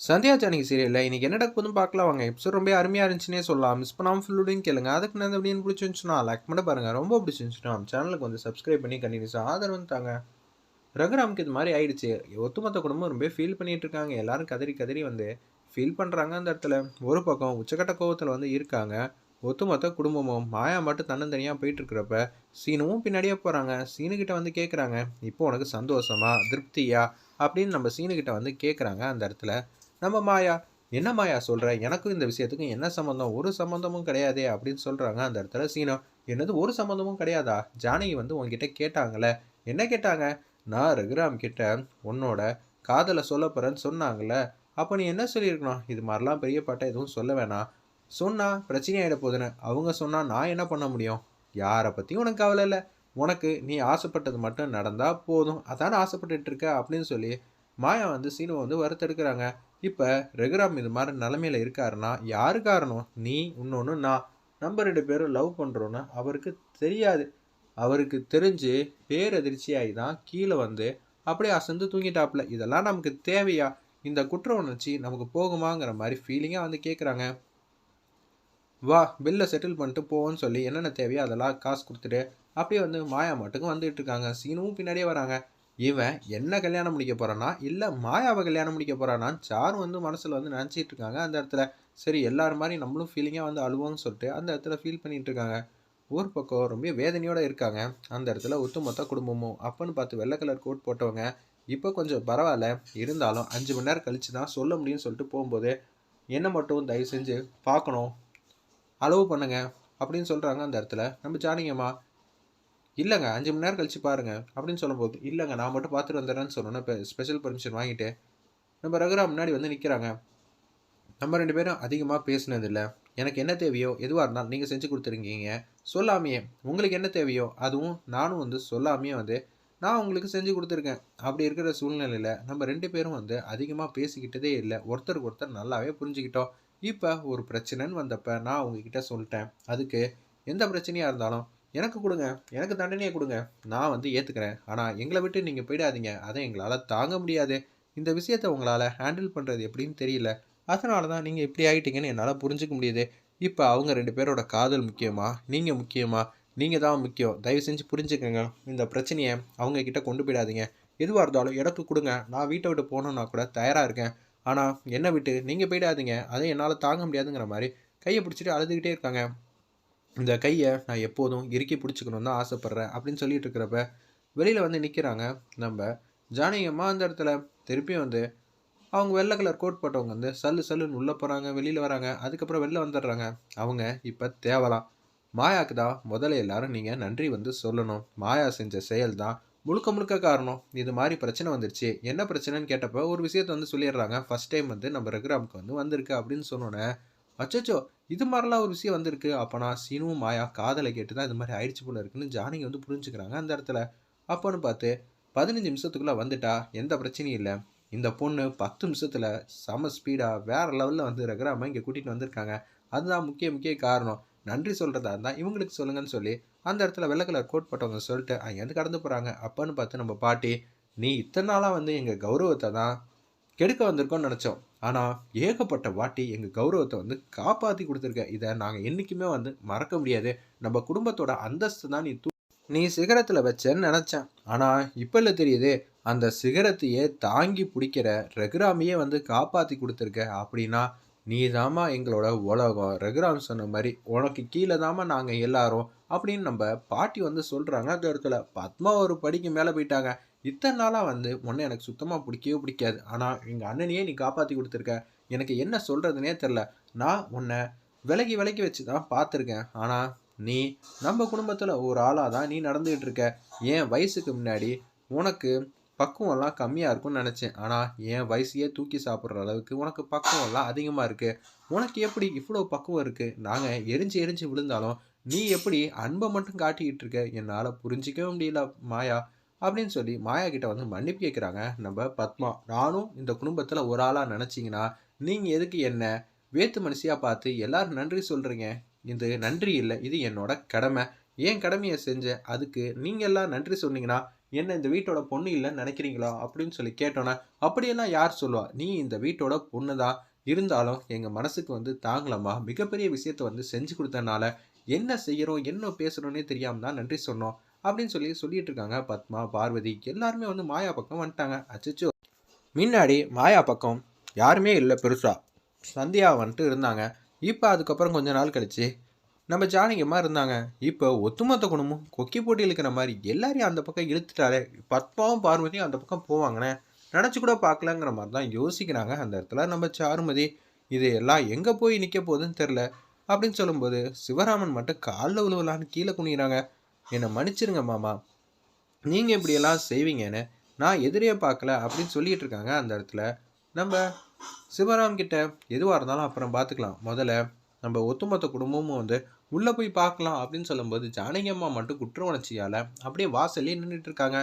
சந்தியா ஜானகி சீரியலில் இன்றைக்கி என்ன நடக்குதுன்னு பார்க்கலாம். வாங்க எபிசோட் ரொம்ப அருமையாக இருந்துச்சுன்னே சொல்லலாம். மிஸ் பண்ணாமல் ஃபுல்லுடையும் கேளுங்க. அதுக்கு நான் அப்படின்னு பிடிச்சிருந்துச்சுன்னா லைக் பண்ண பாருங்கள் ரொம்ப பிடிச்சிருந்துச்சுன்னா நம்ம சேனலுக்கு வந்து சப்ஸ்கிரைப் பண்ணி கண்டினியூஸாக ஆதரவு தாங்க. ரகுராமுக்கு இது மாதிரி ஆயிடுச்சு. ஒத்துமொத்த குடும்பம் ரொம்ப ஃபீல் பண்ணிட்டு இருக்காங்க. எல்லாரும் கதறி கதறி வந்து ஃபீல் பண்ணுறாங்க அந்த இடத்துல. ஒரு பக்கம் உச்சக்கட்ட கோவத்தில் வந்து இருக்காங்க. ஒத்துமொத்த குடும்பமும் மாயா மட்டும் தன்னந்தனியாக போயிட்டு இருக்கிறப்ப சீனுவும் பின்னாடியே போகிறாங்க சீனுக்கிட்ட வந்து கேட்குறாங்க இப்போ உனக்கு சந்தோஷமா? திருப்தியா? அப்படின்னு நம்ம சீனுக்கிட்ட வந்து கேட்குறாங்க அந்த இடத்துல. நம்ம மாயா என்ன மாயா சொல்கிற எனக்கும் இந்த விஷயத்துக்கும் என்ன சம்மந்தம் ஒரு சம்மந்தமும் கிடையாதே அப்படின்னு சொல்கிறாங்க அந்த இடத்துல சீனம் என்னது ஒரு சம்மந்தமும் கிடையாதா? ஜானகி வந்து உங்ககிட்ட கேட்டாங்களே என்ன கேட்டாங்க? நான் ரகுராம் கிட்ட உன்னோட காதலை சொல்ல போகிறேன்னு சொன்னாங்களே அப்போ நீ என்ன சொல்லியிருக்கணும்? இது மாதிரிலாம் பெரிய பாட்டை எதுவும் சொல்ல வேணாம். சொன்னால் பிரச்சனையாயிட போகுதுன்னு. அவங்க சொன்னால் நான் என்ன பண்ண முடியும்? யாரை பற்றியும் உனக்கு கவலை இல்லை. உனக்கு நீ ஆசைப்பட்டது மட்டும் நடந்தால் போதும். அதான் ஆசைப்பட்டுட்டு இருக்க அப்படின்னு சொல்லி மாயா வந்து சீனுவை வந்து வறுத்தெடுக்கிறாங்க இப்போ ரகுராம் இது மாதிரி நிலமையில் இருக்காருன்னா யார் காரணம்? நீ இன்னொன்று நான். நம்ம ரெண்டு பேரும் லவ் பண்ணுறோன்னு அவருக்கு தெரியாது. அவருக்கு தெரிஞ்சு பேரதிர்ச்சியாகி தான் கீழே வந்து அப்படியே அசந்து தூங்கிட்டாப்புல. இதெல்லாம் நமக்கு தேவையா? இந்த குற்ற உணர்ச்சி நமக்கு போகுமாங்கிற மாதிரி ஃபீலிங்காக வந்து கேட்குறாங்க வா பில்லை செட்டில் பண்ணிட்டு போவோன்னு சொல்லி என்னென்ன தேவையோ அதெல்லாம் காசு கொடுத்துட்டு அப்படியே வந்து மாயா மட்டுக்கும் வந்துட்டு இருக்காங்க. சீனும் பின்னாடியே வராங்க. இவன் என்ன கல்யாணம் முடிக்க போகிறானா இல்லை மாயாவை கல்யாணம் முடிக்க போகிறானான்னு சாரு வந்து மனசில் வந்து நினச்சிட்டு இருக்காங்க. அந்த இடத்துல சரி எல்லாரும் மாதிரி நம்மளும் ஃபீலிங்காக வந்து அழுவோம்னு சொல்லிட்டு அந்த இடத்துல ஃபீல் பண்ணிட்டு இருக்காங்க. ஊர் பக்கம் ரொம்ப வேதனையோடு இருக்காங்க. அந்த இடத்துல ஒட்டுமொத்த குடும்பமும் அப்பன்னு பார்த்து வெள்ளை கலர் கோட் போட்டவங்க இப்போ கொஞ்சம் பரவாயில்ல இருந்தாலும் அஞ்சு மணி நேரம் கழித்து தான் சொல்ல முடியும்னு சொல்லிட்டு போகும்போது என்ன மட்டும் தயவு செஞ்சு பார்க்கணும் அளவு பண்ணுங்க அப்படின்னு சொல்கிறாங்க அந்த இடத்துல. நம்ம ஜானிங்கம்மா இல்லைங்க அஞ்சு மணி நேரம் கழிச்சு பாருங்கள் அப்படின்னு சொல்லும்போது இல்லைங்க நான் மட்டும் பார்த்துட்டு வந்துடுறேன்னு சொன்னோன்னே இப்போ ஸ்பெஷல் பர்மிஷன் வாங்கிட்டு நம்ம ரகுரா முன்னாடி வந்து நிற்கிறாங்க நம்ம ரெண்டு பேரும் அதிகமாக பேசினதில்லை. எனக்கு என்ன தேவையோ எதுவாக இருந்தாலும் நீங்கள் செஞ்சு கொடுத்துருக்கீங்க. சொல்லாமையே. உங்களுக்கு என்ன தேவையோ அதுவும் நானும் வந்து சொல்லாமையே வந்து நான் உங்களுக்கு செஞ்சு கொடுத்துருக்கேன். அப்படி இருக்கிற சூழ்நிலையில் நம்ம ரெண்டு பேரும் வந்து அதிகமாக பேசிக்கிட்டதே இல்லை. ஒருத்தருக்கு ஒருத்தர் நல்லாவே புரிஞ்சுக்கிட்டோம். இப்போ ஒரு பிரச்சனைன்னு வந்தப்போ நான் உங்ககிட்ட சொல்லிட்டேன். அதுக்கு எந்த பிரச்சனையாக இருந்தாலும் எனக்கு கொடுங்க. எனக்கு தண்டனையை கொடுங்க. நான் வந்து ஏற்றுக்கிறேன் ஆனால் எங்களை விட்டு நீங்கள் போயிடாதீங்க. அதை எங்களால் தாங்க முடியாது. இந்த விஷயத்தை உங்களால் ஹேண்டில் பண்ணுறது எப்படின்னு தெரியல. அதனால தான் நீங்கள் இப்படி ஆகிட்டீங்கன்னு என்னால் புரிஞ்சுக்க முடியுது. இப்போ அவங்க ரெண்டு பேரோட காதல் முக்கியமா? நீங்கள் முக்கியமா? நீங்கள் தான் முக்கியம். தயவு செஞ்சு புரிஞ்சுக்கோங்க. இந்த பிரச்சனையை அவங்கக்கிட்ட கொண்டு போயிடாதீங்க. எதுவாக இருந்தாலும் எனக்கு கொடுங்க. நான் வீட்டை விட்டு போகணுன்னா கூட தயாராக இருக்கேன். ஆனால் என்னை விட்டு நீங்கள் போயிடாதீங்க. அதை என்னால் தாங்க முடியாதுங்கிற மாதிரி கையை பிடிச்சிட்டு அழுதுகிட்டே இருக்காங்க. இந்த கையை நான் எப்போதும் இறுக்கி பிடிச்சிக்கணுன்னு தான் ஆசைப்பட்றேன் அப்படின்னு சொல்லிட்டு இருக்கிறப்ப வெளியில் வந்து நிற்கிறாங்க நம்ம ஜானகியம்மா அந்த இடத்துல திருப்பியும் வந்து அவங்க வெள்ளை கலர் கோட் போட்டவங்க வந்து சல்லு சல்லுன்னு உள்ளே போகிறாங்க வெளியில் வராங்க. அதுக்கப்புறம் வெளில வந்துடுறாங்க. அவங்க இப்போ தேவலாம். மாயாக்கு தான் முதல்ல எல்லாரும் நீங்கள் நன்றி வந்து சொல்லணும். மாயா செஞ்ச செயல் தான் முழுக்க முழுக்க காரணம். இது மாதிரி பிரச்சனை வந்துருச்சு. என்ன பிரச்சனைன்னு கேட்டப்போ ஒரு விஷயத்த வந்து சொல்லிடுறாங்க. ஃபஸ்ட் டைம் வந்து நம்ம ரகுராமுக்கு வந்து வந்திருக்கு அப்படின்னு சொன்னோன்னே அச்சோ இது மாதிரிலாம் ஒரு விஷயம் வந்திருக்கு. அப்போனா சீனுவும் மாயா காதலை கேட்டு தான் இது மாதிரி ஆயிடுச்சு போல இருக்குன்னு ஜானகி வந்து புரிஞ்சுக்கிறாங்க அந்த இடத்துல. அப்போன்னு பார்த்து பதினஞ்சு நிமிஷத்துக்குள்ளே வந்துட்டா? எந்த பிரச்சனையும் இல்லை. இந்த பொண்ணு பத்து நிமிஷத்தில் செம ஸ்பீடாக வேறு லெவலில் வந்து ரகுராமா இங்கே கூட்டிகிட்டு வந்திருக்காங்க. அதுதான் முக்கிய முக்கிய காரணம். நன்றி சொல்கிறதா இருந்தால் இவங்களுக்கு சொல்லுங்கன்னு சொல்லி அந்த இடத்துல வெள்ளை கலர் கோட் போட்டவங்க சொல்லிட்டு அங்கேருந்து கடந்து போகிறாங்க அப்போன்னு பார்த்து நம்ம பாட்டி நீ இத்தனை நாளாக வந்து எங்கள் கௌரவத்தை தான் கெடுக்க வந்திருக்கோம்னு நினச்சோம். ஆனால் ஏகப்பட்ட வாட்டி எங்கள் கௌரவத்தை வந்து காப்பாற்றி கொடுத்துருக்க. இதை நாங்கள் என்றைக்குமே வந்து மறக்க முடியாது. நம்ம குடும்பத்தோட அந்தஸ்து தான் நீ தூ நீ சிகரத்தில் வச்சேன்னு நினச்சேன். ஆனால் இப்போ இல்லை தெரியுது அந்த சிகரத்தையே தாங்கி பிடிக்கிற ரகுராமையே வந்து காப்பாற்றி கொடுத்துருக்க. அப்படின்னா நீ தாமா எங்களோட உலகம். ரகுராம் சொன்ன மாதிரி உனக்கு கீழே தாமா நாங்கள் எல்லாரும் அப்படின்னு நம்ம பாட்டி வந்து சொல்கிறாங்க அந்த இடத்துல பத்மா ஒரு படிக்கு மேலே போயிட்டாங்க. இத்தனை நாளாக வந்து உன்னை எனக்கு சுத்தமாக பிடிக்கவே பிடிக்காது. ஆனால் எங்கள் அண்ணனையே நீ காப்பாற்றி கொடுத்துருக்க. எனக்கு என்ன சொல்கிறதுனே தெரில. நான் உன்னை விலகி விலகி வச்சு தான் பார்த்துருக்கேன். ஆனால் நீ நம்ம குடும்பத்தில் ஒரு ஆளாக தான் நீ நடந்துகிட்டு இருக்க. என் வயசுக்கு முன்னாடி உனக்கு பக்குவம்லாம் கம்மியாக இருக்கும்னு நினச்சேன். ஆனால் என் வயசையே தூக்கி சாப்பிட்ற அளவுக்கு உனக்கு பக்குவம்லாம் அதிகமாக இருக்குது உனக்கு எப்படி இவ்வளோ பக்குவம் இருக்குது நாங்கள் எரிஞ்சு எரிஞ்சு விழுந்தாலும் நீ எப்படி அன்பை மட்டும் காட்டிக்கிட்டு இருக்க? என்னால் புரிஞ்சிக்கவே முடியல மாயா. அப்படின்னு சொல்லி மாயா கிட்ட வந்து மன்னிப்பு கேட்குறாங்க நம்ம பத்மா நானும் இந்த குடும்பத்தில் ஒரு ஆளாக நினச்சிங்கன்னா நீங்கள் எதுக்கு என்ன வேத்து மனுஷியாக பார்த்து எல்லாரும் நன்றி சொல்கிறீங்க இது நன்றி இல்லை இது என்னோட கடமை. ஏன் கடமையை செஞ்ச? அதுக்கு நீங்கள் எல்லாம் நன்றி சொன்னீங்கன்னா என்ன இந்த வீட்டோட பொண்ணு இல்லைன்னு நினைக்கிறீங்களா? அப்படின்னு சொல்லி கேட்டோன்னே அப்படியெல்லாம் யார் சொல்லுவா? நீ இந்த வீட்டோட பொண்ணு தான் இருந்தாலும் எங்கள் மனசுக்கு வந்து தாங்கலம்மா. மிகப்பெரிய விஷயத்த வந்து செஞ்சு கொடுத்தனால என்ன செய்கிறோம் என்ன பேசுகிறோன்னே தெரியாமல் தான் நன்றி சொன்னோம். அப்படின்னு சொல்லி சொல்லிட்டு இருக்காங்க பத்மா பார்வதி எல்லாருமே வந்து மாயா பக்கம் வந்துட்டாங்க. அச்சோ முன்னாடி மாயா பக்கம் யாருமே இல்லை பெருசா. சந்தியா வந்துட்டு இருந்தாங்க. இப்போ அதுக்கப்புறம் கொஞ்ச நாள் கழிச்சு நம்ம ஜானகியம்மா இருந்தாங்க. இப்போ ஒத்துமொத்த குணமும் கொக்கி போட்டி இழுக்கிற மாதிரி எல்லாரையும் அந்த பக்கம் இழுத்துட்டாலே பத்மாவும் பார்வதியும் அந்த பக்கம் போவாங்கண்ணே நினச்சி கூட பார்க்கலங்கிற மாதிரி தான் யோசிக்கிறாங்க. அந்த இடத்துல நம்ம சாருமதி இது எல்லாம் எங்கே போய் நிற்க போகுதுன்னு தெரில அப்படின்னு சொல்லும்போது சிவராமன் மட்டும் காலில் உழுவலான்னு கீழே குனிகிறாங்க என்னை மன்னிச்சிருங்க மாமா. நீங்கள் இப்படியெல்லாம் செய்வீங்கன்னு நான் எதிரியே பார்க்கல அப்படின்னு சொல்லிட்டு இருக்காங்க அந்த இடத்துல. நம்ம சிவராம் கிட்ட எதுவாக இருந்தாலும் அப்புறம் பார்த்துக்கலாம். முதல்ல நம்ம ஒத்துமொத்த குடும்பமும் வந்து உள்ளே போய் பார்க்கலாம் அப்படின்னு சொல்லும்போது ஜானகி அம்மா மட்டும் குற்ற உணர்ச்சியால் அப்படியே வாசல்லே நின்றுட்டு இருக்காங்க.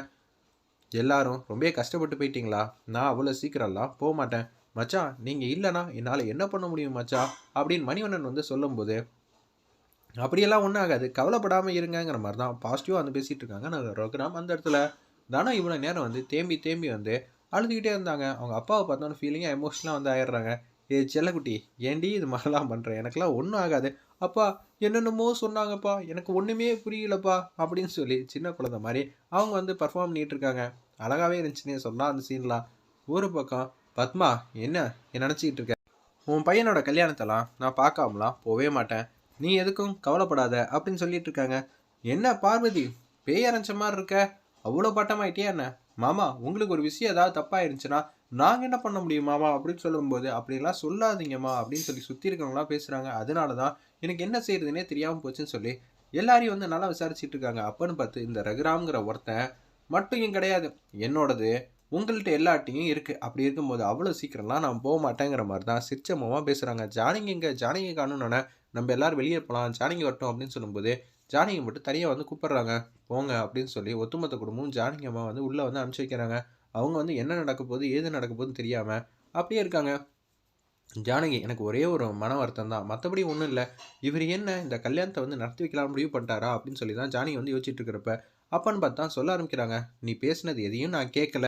எல்லாரும் ரொம்ப கஷ்டப்பட்டு போயிட்டீங்களா? நான் அவ்வளோ சீக்கிரம்லாம் போக மாட்டேன். மச்சா நீங்கள் இல்லைனா என்னால் என்ன பண்ண முடியும் மச்சா அப்படின்னு மணிவண்ணன் வந்து சொல்லும்போது அப்படியெல்லாம் ஒன்றும் ஆகாது. கவலைப்படாமல் இருங்கங்கிற மாதிரி தான் பாசிட்டிவாக வந்து பேசிகிட்டு இருக்காங்க. நான் ரகுராம் அந்த இடத்துல தானே இவ்வளோ நேரம் வந்து தேம்பி தேம்பி வந்து அழுதுகிட்டே இருந்தாங்க. அவங்க அப்பாவை பார்த்தோன்னு ஃபீலிங்காக எமோஷனலாக வந்து ஆயிடுறாங்க. ஏ செல்லக்குட்டி ஏண்டி இது மாதிரிலாம் பண்ணுறேன் எனக்குலாம் ஒன்றும் ஆகாது. அப்பா என்னென்னமோ சொன்னாங்கப்பா. எனக்கு ஒன்றுமே புரியலப்பா அப்படின்னு சொல்லி சின்ன குழந்தை மாதிரி அவங்க வந்து பர்ஃபார்ம் பண்ணிகிட்ருக்காங்க இருக்காங்க. அழகாகவே இருந்துச்சுன்னு சொன்னால் அந்த சீன்லாம் ஒரு பக்கம் பத்மா என்ன என்ன நினச்சிக்கிட்டு இருக்க? உன் பையனோட கல்யாணத்தெல்லாம் நான் பார்க்காமலாம் போவே மாட்டேன். நீ எதுக்கும் கவலைப்படாத அப்படின்னு சொல்லிட்டு இருக்காங்க என்ன பார்வதி? பேயரைஞ்ச மாதிரி இருக்க? அவ்வளோ பட்டமாயிட்டியா என்ன? மாமா உங்களுக்கு ஒரு விஷயம் ஏதாவது தப்பாக இருந்துச்சுன்னா நாங்கள் என்ன பண்ண முடியும் மாமா அப்படின்னு சொல்லும்போது அப்படிலாம் சொல்லாதீங்கம்மா அப்படின்னு சொல்லி சுற்றி இருக்கவங்களாம் பேசுகிறாங்க அதனால தான் எனக்கு என்ன செய்யறதுனே தெரியாமல் போச்சுன்னு சொல்லி எல்லாரையும் வந்து நல்லா விசாரிச்சுட்டு இருக்காங்க. அப்பன்னு பார்த்து இந்த ரகுராம்ங்கிற ஒருத்தன் மட்டும் இங்கே கிடையாது. என்னோடது உங்கள்கிட்ட எல்லாட்டையும் இருக்குது அப்படி இருக்கும்போது அவ்வளோ சீக்கிரம்லாம் நான் போக மாட்டேங்கிற மாதிரி தான் சிரிச்சமமாக பேசுகிறாங்க ஜானகிங்க இங்கே ஜானிங்க காணுன்னொன்னே நம்ம எல்லாரும் வெளியே போகலாம் ஜானகி வரட்டும் அப்படின்னு சொல்லும்போது ஜானகி மட்டும் தனியாக வந்து கூப்பிட்றாங்க. போங்க அப்படின்னு சொல்லி ஒத்துமொத்த குடும்பமும் ஜானகி அம்மா வந்து உள்ளே வந்து அனுப்பிச்சி வைக்கிறாங்க. அவங்க வந்து என்ன நடக்க போகுது ஏது நடக்க போகுதுன்னு தெரியாமல் அப்படியே இருக்காங்க. ஜானகி எனக்கு ஒரே ஒரு மன வருத்தம் தான். மற்றபடி ஒன்றும் இல்லை. இவர் என்ன இந்த கல்யாணத்தை வந்து நடத்தி வைக்கலாம் முடிவு பண்ணிட்டாரா அப்படின்னு சொல்லி தான் ஜானகி வந்து யோசிச்சுட்டு இருக்கிறப்ப அப்பன்னு பார்த்தா சொல்ல ஆரம்பிக்கிறாங்க. நீ பேசினது எதையும் நான் கேட்கல.